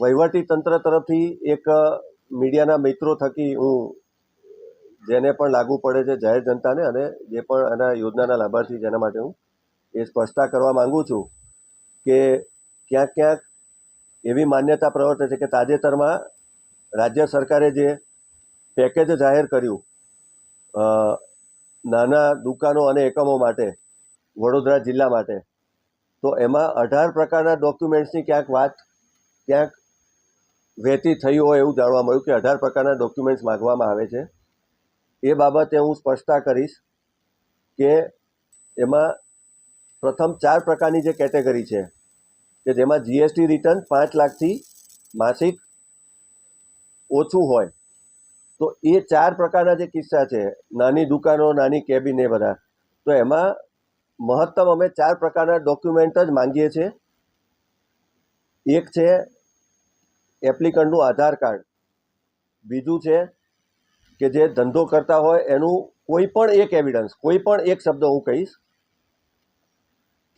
વહીવટી તંત્ર તરફથી એક મીડિયાના મિત્રો થકી હું જેને પણ લાગુ પડે છે જાહેર જનતાને અને જે પણ એના યોજનાના લાભાર્થી જેના માટે હું એ સ્પષ્ટતા કરવા માંગુ છું કે ક્યાંક ક્યાંક એવી માન્યતા પ્રવર્તે છે કે તાજેતરમાં રાજ્ય સરકારે જે પેકેજ જાહેર કર્યું નાના દુકાનો અને એકમો માટે, વડોદરા જિલ્લા માટે, તો એમાં અઢાર પ્રકારના ડોક્યુમેન્ટ્સની ક્યાંક વાત ક્યાંક વહેતી થઈ હોય એવું જાણવા મળ્યું કે અઢાર પ્રકારના ડોક્યુમેન્ટ્સ માગવામાં આવે છે. એ બાબતે હું સ્પષ્ટતા કરીશ કે એમાં પ્રથમ ચાર પ્રકારની જે કેટેગરી છે, કે જેમાં જીએસટી રિટર્ન પાંચ લાખથી માસિક ઓછું હોય, તો એ ચાર પ્રકારના જે કિસ્સા છે, નાની દુકાનો, નાની કેબિન એ બધા, તો એમાં મહત્તમ અમે ચાર પ્રકારના ડોક્યુમેન્ટ જ માંગીએ છીએ. એક છે એપ્લિકન્ટનું આધાર કાર્ડ. બીજું છે કે જે ધંધો કરતા હોય એનું કોઈ પણ એક એવિડન્સ કોઈ પણ એક શબ્દ હું કહીશ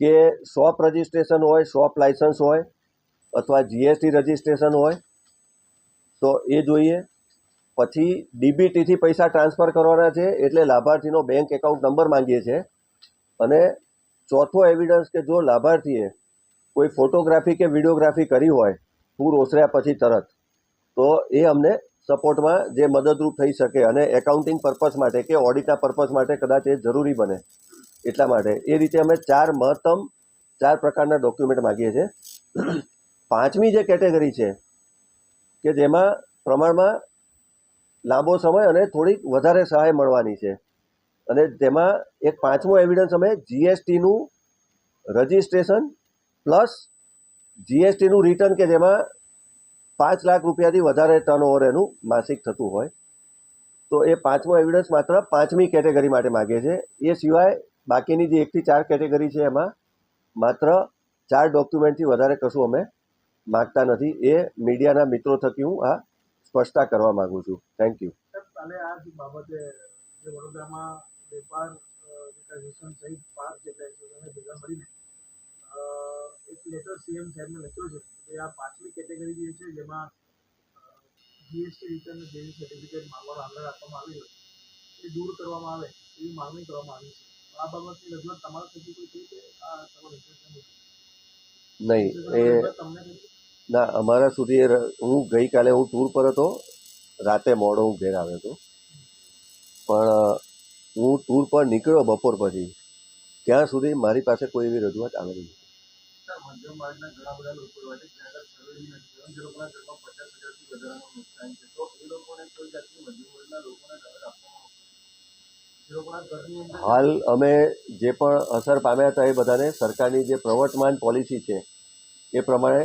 કે શોપ રજિસ્ટ્રેશન હોય શોપ લાઇસન્સ હોય અથવા જીએસટી રજિસ્ટ્રેશન હોય, તો એ જોઈએ. પછી ડીબીટીથી પૈસા ટ્રાન્સફર કરવાના છે એટલે લાભાર્થીનો બેંક એકાઉન્ટ નંબર માંગીએ છીએ અને ચોથો એવિડન્સ કે જો લાભાર્થીએ કોઈ ફોટોગ્રાફી કે વિડીયોગ્રાફી કરી હોય પૂર ઓસર્યા પછી તરત. તો એ અમને સપોર્ટમાં જે મદદરૂપ થઈ શકે અને એકાઉન્ટિંગ પર્પઝ માટે કે ઓડિટના પર્પઝ માટે કદાચ એ જરૂરી બને એટલા માટે. એ રીતે અમે ચાર મહત્તમ, ચાર પ્રકારના ડોક્યુમેન્ટ માગીએ છીએ. પાંચમી જે કેટેગરી છે, કે જેમાં પ્રમાણમાં લાંબો સમય અને થોડીક વધારે સહાય મળવાની છે. અને તેમાં એક પાંચમો એવિડન્સ અમે જીએસટીનું રજિસ્ટ્રેશન પ્લસ જીએસટીનું રિટર્ન કે જેમાં પાંચ લાખ રૂપિયાથી વધારે ટર્નઓવર એનું માસિક થતું હોય, તો એ પાંચમો એવિડન્સ માત્ર પાંચમી કેટેગરી માટે માગે છે. એ સિવાય બાકીની જે એકથી ચાર કેટેગરી છે એમાં માત્ર ચાર ડોક્યુમેન્ટથી વધારે કશું અમે માગતા નથી. એ મીડિયાના મિત્રો થકી હું આ સ્પષ્ટતા કરવા માગું છું. થેન્ક યુ કાલે વડોદરામાં લેટર સીએમ સાહેબને લખ્યો છે કે આ પાંચમી કેટેગરી જે છે જેમાં જીએસટી રિટર્ન જેવી સર્ટિફિકેટ માંગવાનો આગ્રહ રાખવામાં આવ્યો એ દૂર કરવામાં આવે એવી માંગણી કરવામાં આવી છે. આ બાબતની રજૂઆત તમારા થકી કોઈ થઈ કે આ તમારો નહીં એ? ના અમારા સુધી એ હું ગઈકાલે હું ટૂર પર હતો રાતે મોડો હું ઘેર આવ્યો હતો. પણ હું ટૂર પર નીકળ્યો બપોર પછી ત્યાં સુધી મારી પાસે કોઈ એવી રજૂઆત આવેલી જે જે હાલ અમે જે પણ અસર પામ્યા હતા એ બધાને સરકારની જે પ્રવર્તમાન પોલિસી છે, એ પ્રમાણે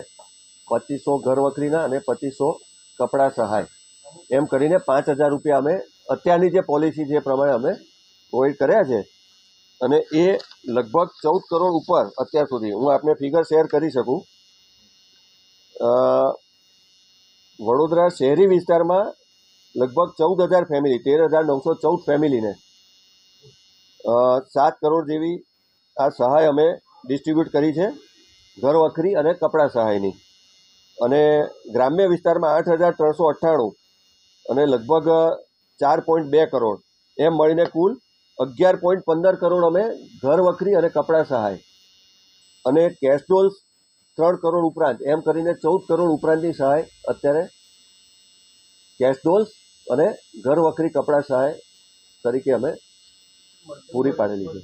પચીસો ઘર વખરીના અને પચીસો કપડાં સહાય. એમ કરીને પાંચ હજાર રૂપિયા અમે અત્યારની જે પોલિસી એ પ્રમાણે અમે પ્રોવાઈડ કર્યા છે. અને એ લગભગ ચૌદ કરોડ ઉપર અત્યાર સુધી. હું આપને ફિગર શેર કરી શકું. વડોદરા શહેરી વિસ્તારમાં લગભગ ચૌદ હજાર ફેમિલી તેર હજાર નવસો ચૌદ ફેમિલીને સાત કરોડ જેવી આ સહાય અમે ડિસ્ટ્રીબ્યુટ કરી છે. ઘર વખરી અને કપડાં સહાયની. અને ગ્રામ્ય વિસ્તારમાં આઠ હજાર ત્રણસો અઠ્ઠાણું અને લગભગ ચાર પોઈન્ટ બે કરોડ. એમ મળીને કુલ અગિયાર પોઈન્ટ પંદર કરોડ અમે ઘર વખરી અને કપડાં સહાય. અને કેશ ડોલ્સ ત્રણ કરોડ ઉપરાંત, એમ કરીને ચૌદ કરોડ ઉપરાંતની સહાય અત્યારે કેશ અને ઘર વખરી કપડાં સહાય તરીકે અમે પૂરી પાડેલી છે.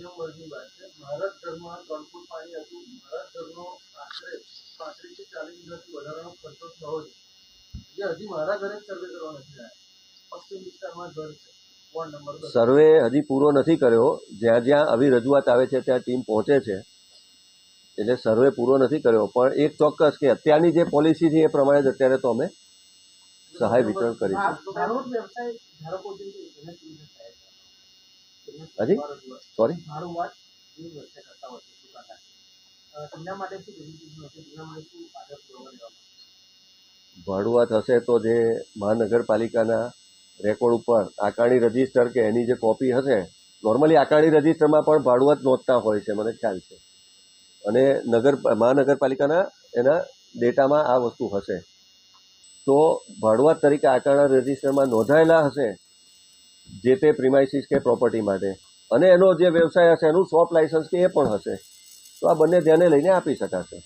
હજી મારા ઘરે સર્વે કરવા છે. પશ્ચિમ વિસ્તારમાં ઘર છે. સર્વે હજી પૂરો નથી કર્યો. જ્યાં જ્યાં આવી રજૂઆત આવે છે ત્યાં ટીમ પહોંચે છે. એટલે સર્વે પૂરો નથી કર્યો. પણ એક ચોક્કસ કે અત્યારની જે પોલિસી છે એ પ્રમાણે જ અત્યારે તો અમે સહાય વિતરણ કરીશું? હજી? સોરી? ભાડુઆત હશે તો જે મહાનગરપાલિકાના રેકોર્ડ ઉપર આકારણી રજિસ્ટર કે એની જે કોપી હશે નોર્મલી આકારણી રજિસ્ટરમાં પણ ભાડુઆત નોંધતા હોય છે, મને ખ્યાલ છે. અને નગર, મહાનગરપાલિકાના એના ડેટામાં આ વસ્તુ હશે. તો ભાડુઆત તરીકે આકારણા રજિસ્ટરમાં નોંધાયેલા હશે જે તે પ્રિમાઇસીસ કે પ્રોપર્ટી માટે. અને એનો જે વ્યવસાય હશે, એનું શોપ લાયસન્સ કે એ પણ હશે. તો આ બંને ધ્યાને લઈને આપી શકાશે.